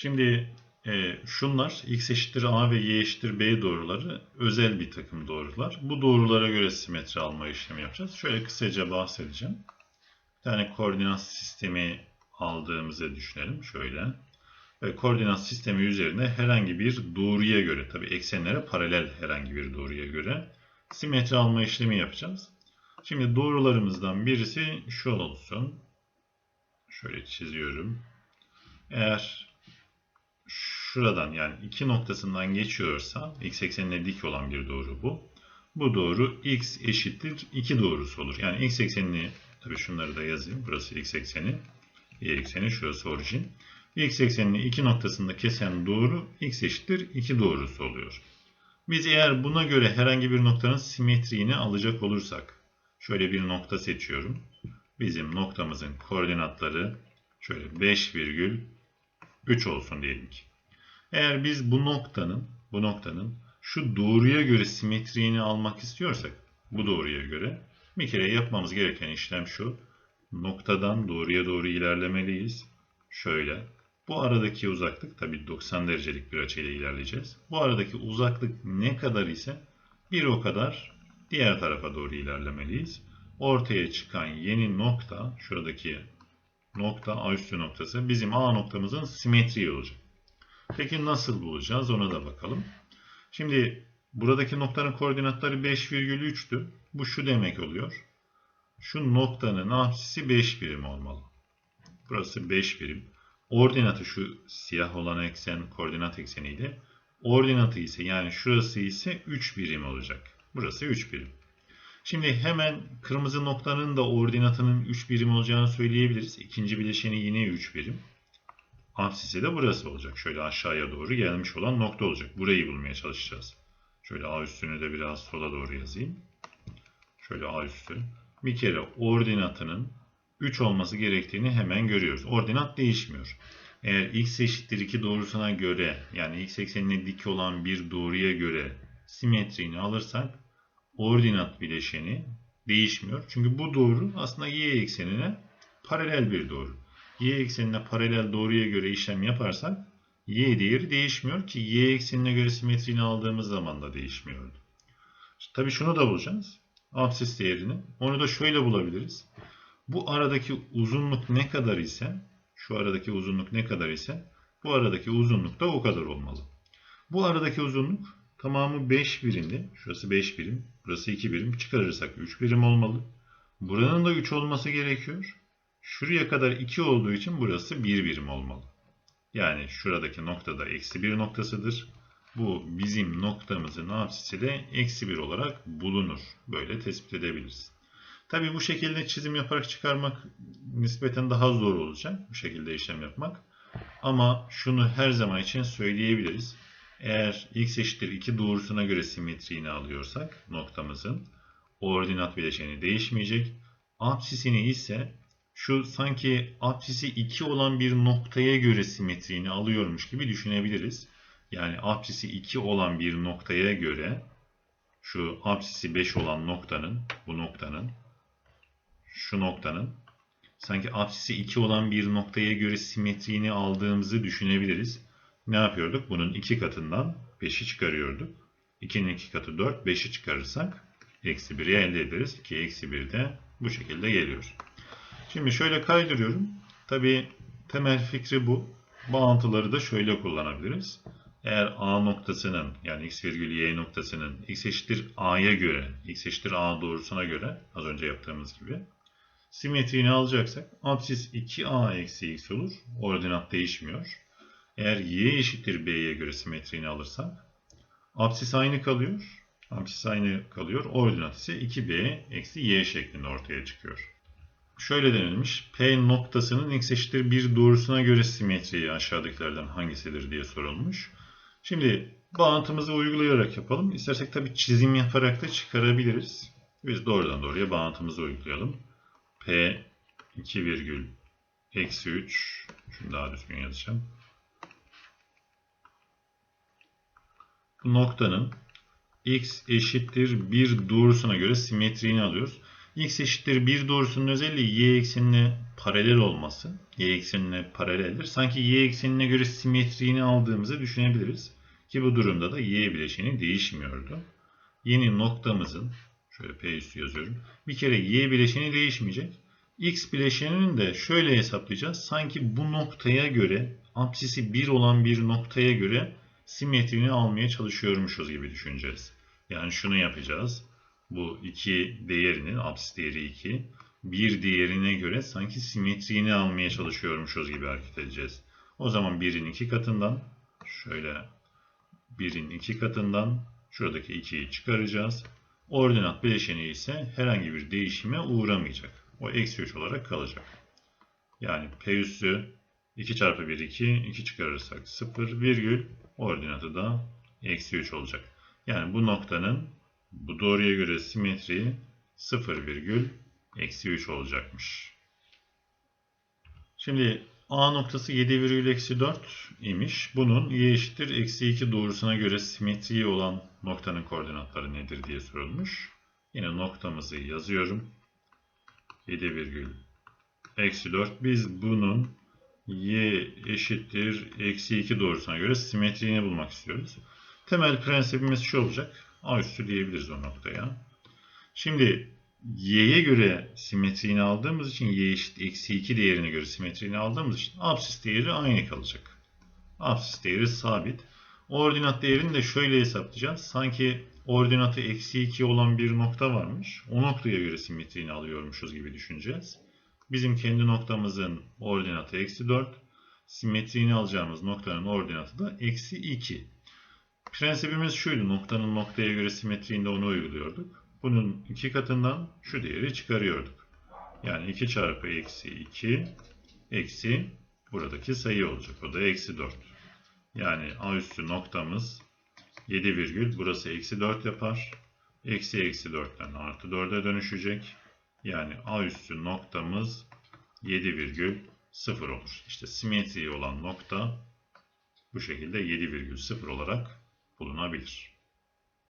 Şimdi e, şunlar x eşittir a ve y eşittir b doğruları özel bir takım doğrular. Bu doğrulara göre simetri alma işlemi yapacağız. Şöyle kısaca bahsedeceğim. Bir tane koordinat sistemi aldığımızı düşünelim. Şöyle. Ve koordinat sistemi üzerine herhangi bir doğruya göre, tabi eksenlere paralel herhangi bir doğruya göre simetri alma işlemi yapacağız. Şimdi doğrularımızdan birisi şu olsun. Şöyle çiziyorum. Eğer şuradan yani iki noktasından geçiyorsa x eksenine dik olan bir doğru bu. Bu doğru x eşittir 2 doğrusu olur. Yani x eksenini tabi şunları da yazayım. Burası x ekseni. Y ekseni şurası orijin. X eksenini iki noktasında kesen doğru x eşittir 2 doğrusu oluyor. Biz eğer buna göre herhangi bir noktanın simetriğini alacak olursak şöyle bir nokta seçiyorum. Bizim noktamızın koordinatları şöyle 5,3 olsun diyelim ki. Eğer biz bu noktanın bu noktanın şu doğruya göre simetriğini almak istiyorsak bu doğruya göre bir kere yapmamız gereken işlem şu. Noktadan doğruya doğru ilerlemeliyiz. Şöyle. Bu aradaki uzaklık tabii 90 derecelik bir açıyla ilerleyeceğiz. Bu aradaki uzaklık ne kadar ise bir o kadar diğer tarafa doğru ilerlemeliyiz. Ortaya çıkan yeni nokta, şuradaki nokta A üstü noktası bizim A noktamızın simetriği olacak. Peki nasıl bulacağız ona da bakalım. Şimdi buradaki noktanın koordinatları 5,3'tü. Bu şu demek oluyor. Şu noktanın apsisi 5 birim olmalı. Burası 5 birim. Ordinatı şu siyah olan eksen koordinat ekseniydi. Ordinatı ise yani şurası ise 3 birim olacak. Burası 3 birim. Şimdi hemen kırmızı noktanın da ordinatının 3 birim olacağını söyleyebiliriz. İkinci bileşeni yine 3 birim. Apsisi de burası olacak. Şöyle aşağıya doğru gelmiş olan nokta olacak. Burayı bulmaya çalışacağız. Şöyle A üstünü de biraz sola doğru yazayım. Şöyle A üstü. Bir kere ordinatının 3 olması gerektiğini hemen görüyoruz. Ordinat değişmiyor. Eğer x eşittir 2 doğrusuna göre yani x eksenine dik olan bir doğruya göre simetriğini alırsak ordinat bileşeni değişmiyor. Çünkü bu doğru aslında y eksenine paralel bir doğru. Y eksenine paralel doğruya göre işlem yaparsak y değeri değişmiyor ki y eksenine göre simetriğini aldığımız zaman da değişmiyordu. Tabii şunu da bulacağız. Absis değerini. Onu da şöyle bulabiliriz. Bu aradaki uzunluk ne kadar ise, şu aradaki uzunluk ne kadar ise, bu aradaki uzunluk da o kadar olmalı. Bu aradaki uzunluk tamamı 5 birimdi. Şurası 5 birim, burası 2 birim. Çıkarırsak 3 birim olmalı. Buranın da 3 olması gerekiyor. Şuraya kadar 2 olduğu için burası 1 birim olmalı. Yani şuradaki noktada eksi 1 noktasıdır. Bu bizim noktamızın apsisi de eksi 1 olarak bulunur. Böyle tespit edebiliriz. Tabii bu şekilde çizim yaparak çıkarmak nispeten daha zor olacak. Bu şekilde işlem yapmak. Ama şunu her zaman için söyleyebiliriz. Eğer x eşittir 2 doğrusuna göre simetriğini alıyorsak noktamızın ordinat bileşeni değişmeyecek. Apsisini ise şu sanki apsisi 2 olan bir noktaya göre simetriğini alıyormuş gibi düşünebiliriz. Yani apsisi 2 olan bir noktaya göre şu apsisi 5 olan noktanın bu noktanın şu noktanın sanki apsisi 2 olan bir noktaya göre simetriğini aldığımızı düşünebiliriz. Ne yapıyorduk? Bunun 2 katından 5'i çıkarıyorduk. 2'nin 2 katı 4. 5'i çıkarırsak eksi 1'i elde ederiz. Ki eksi 1 de bu şekilde geliyor. Şimdi şöyle kaydırıyorum. Tabi temel fikri bu. Bağıntıları da şöyle kullanabiliriz. Eğer A noktasının yani x virgül y noktasının x eşittir a'ya göre, x eşittir a doğrusuna göre az önce yaptığımız gibi simetriğini alacaksak apsis 2a eksi x olur. Ordinat değişmiyor. Eğer y eşittir b'ye göre simetriğini alırsak apsis aynı kalıyor. Apsis aynı kalıyor. Ordinat ise 2b eksi y şeklinde ortaya çıkıyor. Şöyle denilmiş. P noktasının x eşittir 1 doğrusuna göre simetriği aşağıdakilerden hangisidir diye sorulmuş. Şimdi bağıntımızı uygulayarak yapalım. İstersek tabi çizim yaparak da çıkarabiliriz. Biz doğrudan doğruya bağıntımızı uygulayalım. P 2 virgül eksi 3 şunu daha düzgün yazacağım. Bu noktanın x eşittir 1 doğrusuna göre simetriğini alıyoruz. X eşittir 1 doğrusunun özelliği y eksenine paralel olması, y eksenine paraleldir. Sanki y eksenine göre simetriğini aldığımızı düşünebiliriz. Ki bu durumda da y bileşeni değişmiyordu. Yeni noktamızın, şöyle p üstü yazıyorum. Bir kere y bileşeni değişmeyecek. X bileşenini de şöyle hesaplayacağız. Sanki bu noktaya göre, apsisi 1 olan bir noktaya göre simetrini almaya çalışıyormuşuz gibi düşüneceğiz. Yani şunu yapacağız. Bu iki değerinin, apsis değeri 2, bir değerine göre sanki simetriğini almaya çalışıyormuşuz gibi hareket edeceğiz. O zaman 1'in 2 katından, şöyle 1'in 2 katından şuradaki 2'yi çıkaracağız. Ordinat bileşeni ise herhangi bir değişime uğramayacak. O eksi 3 olarak kalacak. Yani P üssü 2 çarpı 1 2, 2 çıkarırsak 0 virgül ordinatı da eksi 3 olacak. Yani bu noktanın bu doğruya göre simetriği 0 virgül eksi 3 olacakmış. Şimdi A noktası 7 virgül eksi 4 imiş. Bunun y eşittir eksi 2 doğrusuna göre simetriği olan noktanın koordinatları nedir diye sorulmuş. Yine noktamızı yazıyorum. 7 virgül eksi 4. Biz bunun y eşittir eksi 2 doğrusuna göre simetriğini bulmak istiyoruz. Temel prensibimiz şu olacak. A üstü diyebiliriz o noktaya. Şimdi y'ye göre simetriğini aldığımız için y eşit eksi 2 değerine göre simetriğini aldığımız için absis değeri aynı kalacak. Absis değeri sabit. Ordinat değerini de şöyle hesaplayacağız. Sanki ordinatı eksi 2 olan bir nokta varmış. O noktaya göre simetriğini alıyormuşuz gibi düşüneceğiz. Bizim kendi noktamızın ordinatı eksi 4. Simetriğini alacağımız noktanın ordinatı da eksi 2. Prensibimiz şuydu. Noktanın noktaya göre simetriğinde onu uyguluyorduk. Bunun iki katından şu değeri çıkarıyorduk. Yani 2 çarpı eksi 2 eksi buradaki sayı olacak. O da eksi 4. Yani a üstü noktamız 7 virgül burası eksi 4 yapar. Eksi eksi 4'ten artı 4'e dönüşecek. Yani a üstü noktamız 7 virgül 0 olur. İşte simetri olan nokta bu şekilde 7 virgül 0 olarak bulunabilir.